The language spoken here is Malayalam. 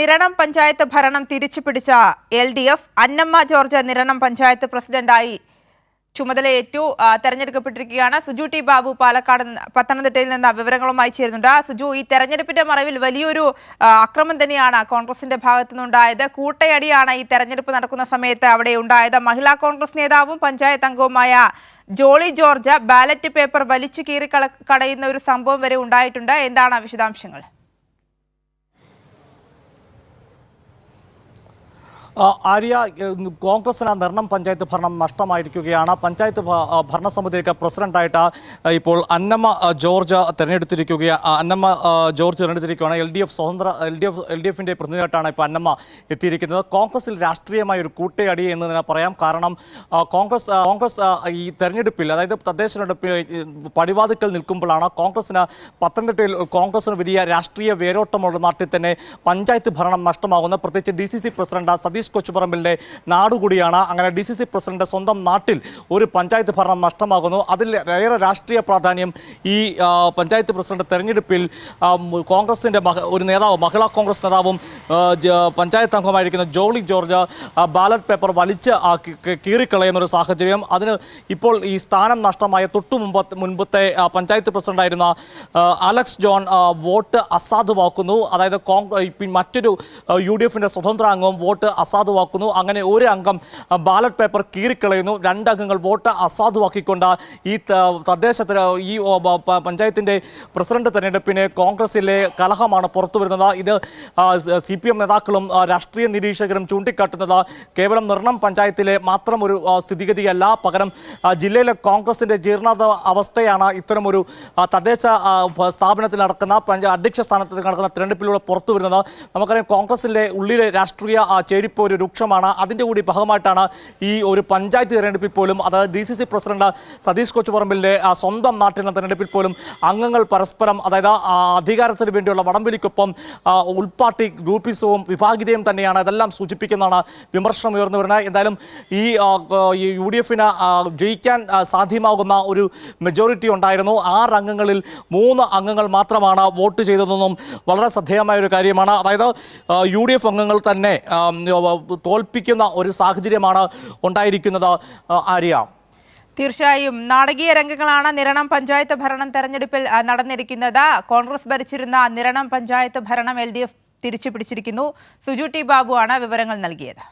നിരണം പഞ്ചായത്ത് ഭരണം തിരിച്ചുപിടിച്ച L D F Annamma George Niranam panchayat പ്രസിഡന്റായി ചുമതലയേറ്റു തെരഞ്ഞെടുക്കപ്പെട്ടിരിക്കുകയാണ്. സുജു ടി ബാബു പാലക്കാട് പത്തനംതിട്ടയിൽ നിന്ന് വിവരങ്ങളുമായി ചേരുന്നുണ്ട്. സുജു ഈ തെരഞ്ഞെടുപ്പിന്റെ മറവിൽ വലിയൊരു അക്രമം തന്നെയാണ് കോൺഗ്രസിന്റെ ഭാഗത്തു നിന്നുണ്ടായത് കൂട്ടയടിയാണ് ഈ തെരഞ്ഞെടുപ്പ് നടക്കുന്ന സമയത്ത് അവിടെ ഉണ്ടായത്. മഹിളാ കോൺഗ്രസ് നേതാവും പഞ്ചായത്ത് അംഗവുമായ ജോളി ജോർജ് ബാലറ്റ് പേപ്പർ വലിച്ചു കീറി കടയുന്ന ഒരു സംഭവം വരെ ഉണ്ടായിട്ടുണ്ട്. എന്താണ് വിശദാംശങ്ങൾ? ആര്യ കോൺഗ്രസിന് നിർണം പഞ്ചായത്ത് ഭരണം നഷ്ടമായിരിക്കുകയാണ്. പഞ്ചായത്ത് ഭരണസമിതിയൊക്കെ പ്രസിഡന്റായിട്ട് ഇപ്പോൾ അന്നമ്മ ജോർജ് തിരഞ്ഞെടുത്തിരിക്കുകയാണ് അന്നമ്മ ജോർജ് തിരഞ്ഞെടുത്തിരിക്കുകയാണ്. എൽ ഡി എഫ് സ്വതന്ത്ര L D F L D എഫിന്റെ പ്രതിനിധിയായിട്ടാണ് ഇപ്പോൾ അന്നമ്മ എത്തിയിരിക്കുന്നത്. കോൺഗ്രസിൽ രാഷ്ട്രീയമായ ഒരു കൂട്ടയടി എന്ന് തന്നെ പറയാം. കാരണം കോൺഗ്രസ് കോൺഗ്രസ് ഈ തെരഞ്ഞെടുപ്പിൽ അതായത് തദ്ദേശ തെരഞ്ഞെടുപ്പിൽ പടിവാതിക്കൽ നിൽക്കുമ്പോഴാണ് കോൺഗ്രസിന് പത്തനംതിട്ടയിൽ കോൺഗ്രസിന് വലിയ രാഷ്ട്രീയ വേരോട്ടമുള്ള നാട്ടിൽ തന്നെ പഞ്ചായത്ത് ഭരണം നഷ്ടമാകുന്നത്. പ്രത്യേകിച്ച് D C C president Satheesh കൊച്ചുപറമ്പിലിന്റെ നാടുകൂടിയാണ്. അങ്ങനെ ഡി സി സി പ്രസിഡന്റ് സ്വന്തം നാട്ടിൽ ഒരു പഞ്ചായത്ത് ഭരണം നഷ്ടമാകുന്നു. അതിൽ ഏറെ രാഷ്ട്രീയ പ്രാധാന്യം ഈ പഞ്ചായത്ത് പ്രസിഡന്റ് തെരഞ്ഞെടുപ്പിൽ കോൺഗ്രസിന്റെ ഒരു നേതാവ് മഹിളാ കോൺഗ്രസ് നേതാവും പഞ്ചായത്ത് അംഗമായിരിക്കുന്ന ജോളി ജോർജ് ബാലറ്റ് പേപ്പർ വലിച്ച് കീറിക്കളയുന്ന ഒരു സാഹചര്യം. അതിന് ഇപ്പോൾ ഈ സ്ഥാനം നഷ്ടമായ തൊട്ടു മുമ്പ് മുൻപത്തെ പഞ്ചായത്ത് പ്രസിഡന്റായിരുന്ന അലക്സ് ജോൺ വോട്ട് അസാധുവാക്കുന്നു. അതായത് കോൺഗ്രസ് മറ്റൊരു യു ഡി എഫിന്റെ സ്വതന്ത്ര അംഗവും വോട്ട് അസാധുവാക്കുന്നു. അങ്ങനെ ഒരു അംഗം ബാലറ്റ് പേപ്പർ കീറിക്കളയുന്നു. രണ്ടംഗങ്ങൾ വോട്ട് അസാധുവാക്കിക്കൊണ്ട് ഈ തദ്ദേശ ഈ പഞ്ചായത്തിന്റെ പ്രസിഡന്റ് തെരഞ്ഞെടുപ്പിന് കോൺഗ്രസിലെ കലഹമാണ് പുറത്തു വരുന്നത് ഇത് സി പി എം നേതാക്കളും രാഷ്ട്രീയ നിരീക്ഷകരും ചൂണ്ടിക്കാട്ടുന്നത് കേവലം നിർണം പഞ്ചായത്തിലെ മാത്രം ഒരു സ്ഥിതിഗതിയല്ല. പകരം ജില്ലയിലെ കോൺഗ്രസിന്റെ ജീർണത അവസ്ഥയാണ് ഇത്തരമൊരു തദ്ദേശ സ്ഥാപനത്തിൽ നടക്കുന്ന അധ്യക്ഷ സ്ഥാനത്ത് നടക്കുന്ന തെരഞ്ഞെടുപ്പിലൂടെ പുറത്തു വരുന്നത് നമുക്കറിയാം കോൺഗ്രസിന്റെ ഉള്ളിലെ രാഷ്ട്രീയ ആ, ചേരിപ്പ് ഒരു രൂക്ഷമാണ്. അതിന്റെ കൂടി ഭാഗമായിട്ടാണ് ഈ ഒരു പഞ്ചായത്ത് തിരഞ്ഞെടുപ്പിൽ പോലും അതായത് D C C president Satheesh കൊച്ചുപറമ്പിലിന്റെ ആ, സ്വന്തം നാട്ടിലെ തെരഞ്ഞെടുപ്പിൽ പോലും അംഗങ്ങൾ പരസ്പരം അതായത് അധികാരത്തിന് വേണ്ടിയുള്ള വടംവലിക്കൊപ്പം ഉൾപാർട്ടി ഗ്രൂപ്പിസവും വിഭാഗീതയും തന്നെയാണ്. ഇതെല്ലാം സൂചിപ്പിക്കുന്നതാണ് വിമർശനം ഉയർന്നു വരുന്നത്. എന്തായാലും ഈ യു ഡി എഫിന് ജയിക്കാൻ സാധ്യമാകുന്ന ഒരു മെജോറിറ്റി ഉണ്ടായിരുന്നു. ആറ് അംഗങ്ങളിൽ മൂന്ന് അംഗങ്ങൾ മാത്രമാണ് വോട്ട് ചെയ്തതെന്നും വളരെ ശ്രദ്ധേയമായ ഒരു കാര്യമാണ്. അതായത് യു ഡി എഫ് അംഗങ്ങൾ തന്നെ തോൽപ്പിക്കുന്ന ഒരു സാഹചര്യമാണ് ഉണ്ടായിരിക്കുന്നത് ആര്യ. തീർച്ചയായും. നാടകീയ രംഗങ്ങളാണ് നിരണം പഞ്ചായത്ത് ഭരണം തെരഞ്ഞെടുപ്പിൽ നടന്നിരിക്കുന്നത്. കോൺഗ്രസ് ഭരിച്ചിരുന്ന നിരണം പഞ്ചായത്ത് ഭരണം എൽ ഡി എഫ് തിരിച്ചു പിടിച്ചിരിക്കുന്നു സുജു ടി ബാബു ആണ് വിവരങ്ങൾ നൽകിയത്.